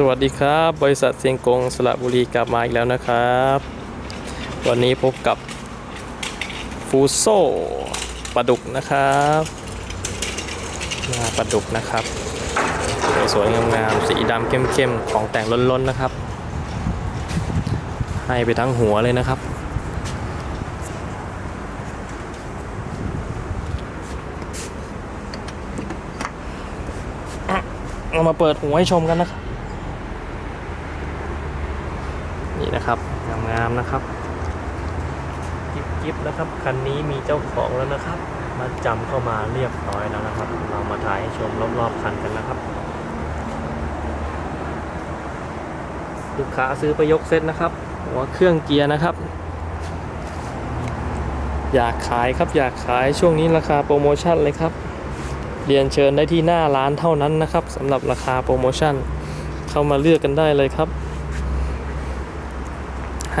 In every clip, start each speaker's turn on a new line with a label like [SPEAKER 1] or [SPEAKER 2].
[SPEAKER 1] สวัสดีครับ บริษัทเซียงกงสระบุรีกลับมาอีกแล้วนะครับ วันนี้พบกับฟูโซปลาดุกนะครับหน้าปลาดุกนะครับ สวยๆงามๆสีดำเข้มๆของแต่งล้นๆนะครับ ให้ไปทั้งหัวเลยนะครับ เรามาเปิดหัวให้ชมกันนะครับ นี่นะครับงามๆนะครับกิ๊บๆนะครับคันนี้มีเจ้าของแล้วนะครับมาจำเข้ามาเรียบร้อยแล้วนะครับ เรามาถ่ายให้ชมรอบๆคันกันนะครับ ลูกค้าซื้อไปยกเซตนะครับ หัวเครื่องเกียร์นะครับ อยากขายครับอยากขายช่วงนี้ราคาโปรโมชั่นเลยครับเรียนเชิญได้ที่หน้าร้านเท่านั้นนะครับสำหรับราคาโปรโมชั่น เข้ามาเลือกกันได้เลยครับ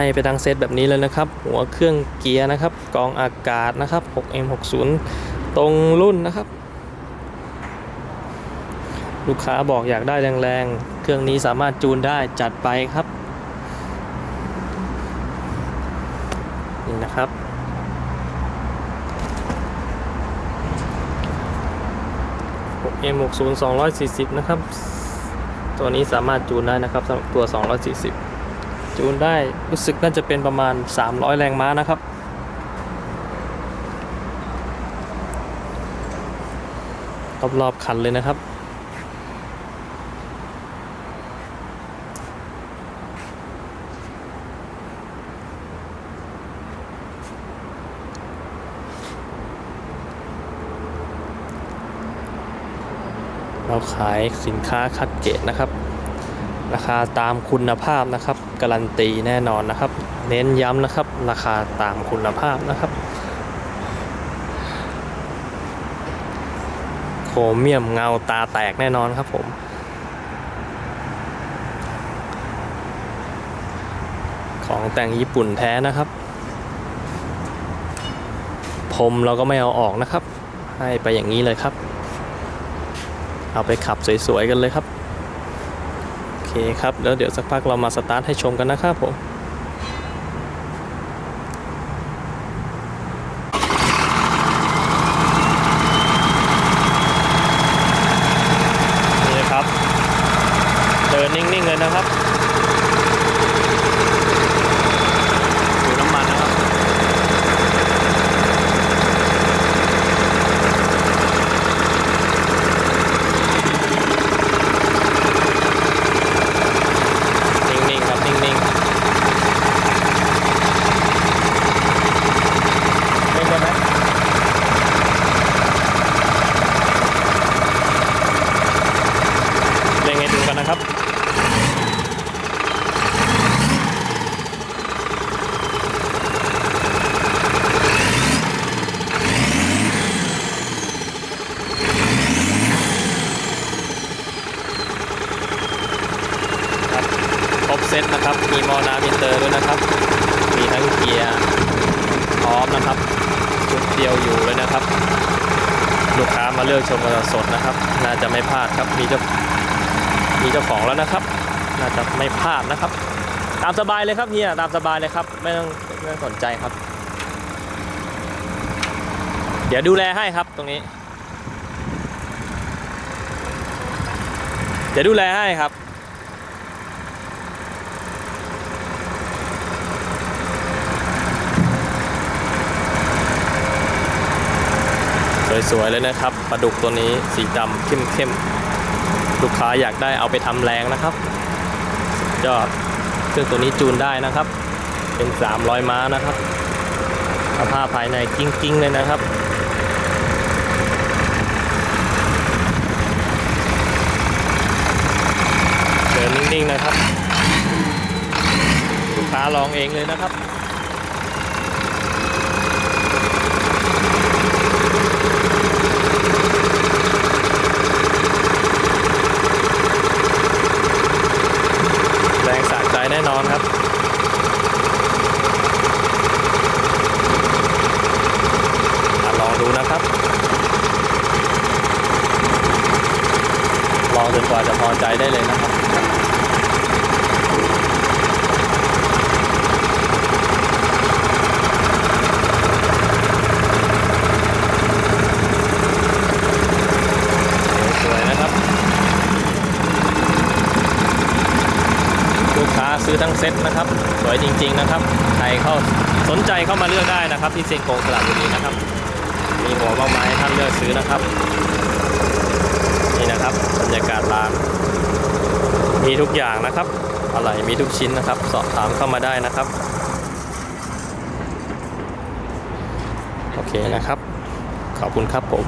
[SPEAKER 1] ให้ไปทั้งเซตแบบนี้เลยนะครับ หัวเครื่องเกียร์นะครับกองอากาศนะครับ 6M60 ตรงรุ่นนะครับ ลูกค้าบอกอยากได้แรงๆ เครื่องนี้สามารถจูนได้จัดไปครับ นี่นะครับ 6M60 240นะครับ ตัวนี้สามารถจูนได้นะครับสำหรับตัว240 จูนได้รู้สึกน่าจะเป็นประมาณ 300 แรงม้านะครับ รอบๆคันเลยนะครับเราขายสินค้าคัดเกรดนะครับ ราคาตามคุณภาพนะครับ การันตีแน่นอนนะครับ เน้นย้ำนะครับ ราคาตามคุณภาพนะครับ โครเมียมเงาตาแตกแน่นอนครับผมของแต่งญี่ปุ่นแท้นะครับผมเราก็ไม่เอาออกนะครับ ให้ไปอย่างนี้เลยครับ เอาไปขับสวยๆกันเลยครับ เคครับ แล้วเดี๋ยวสักพักเรามาสตาร์ทให้ชมกันนะครับผม นี่ครับ เดินนิ่ง ๆ เลยนะครับ ดูน้ำมันนะครับ นิ่ง ๆ ครับ นิ่ง ๆ เป็นไงไหมเร่งให้ดู กันนะครับครบเซตนะครับ มีมอน้ำอินเตอร์ด้วยนะครับ มีทั้งเกียร์พร้อมนะครับ ชุดเดียวอยู่เลยนะครับ ลูกค้ามาเลือกชมกันสดนะครับ น่าจะไม่พลาดครับ มีเจ้า มีเจ้าของแล้วนะครับ น่าจะไม่พลาดนะครับ ตามสบายเลยครับเฮียตามสบายเลยครับ ไม่ต้องไม่ต้องสนใจครับ เดี๋ยวดูแลให้ครับตรงนี้ เดี๋ยวดูแลให้ครับสวยๆเลยนะครับปลาดุกตัวนี้สีดำเข้มๆ ลูกค้าอยากได้เอาไปทำแรงนะครับยอดเครื่องตัวนี้จูนได้นะครับ เป็น 300 ม้านะครับสภาพภายในกิ้งๆเลยนะครับเดินนิ่งๆนะครับ ลูกค้าลองเองเลยนะครับ ได้เลยนะครับสวยนะครับ ลูกค้าซื้อทั้งเซ็ตนะครับ สวยจริง ๆนะครับ ใครเข้าสนใจเข้ามาเลือกได้นะครับ ที่เซ็นโกงสลับบุนี้นะครับ มีหัวบ้าไม้ท่านเลือกซื้อนะครับ นี่นะครับบรรยากาศร้าน มีทุกอย่างนะครับ อะไรมีทุกชิ้นนะครับ สอบถามเข้ามาได้นะครับ โอเคนะครับ ขอบคุณครับผม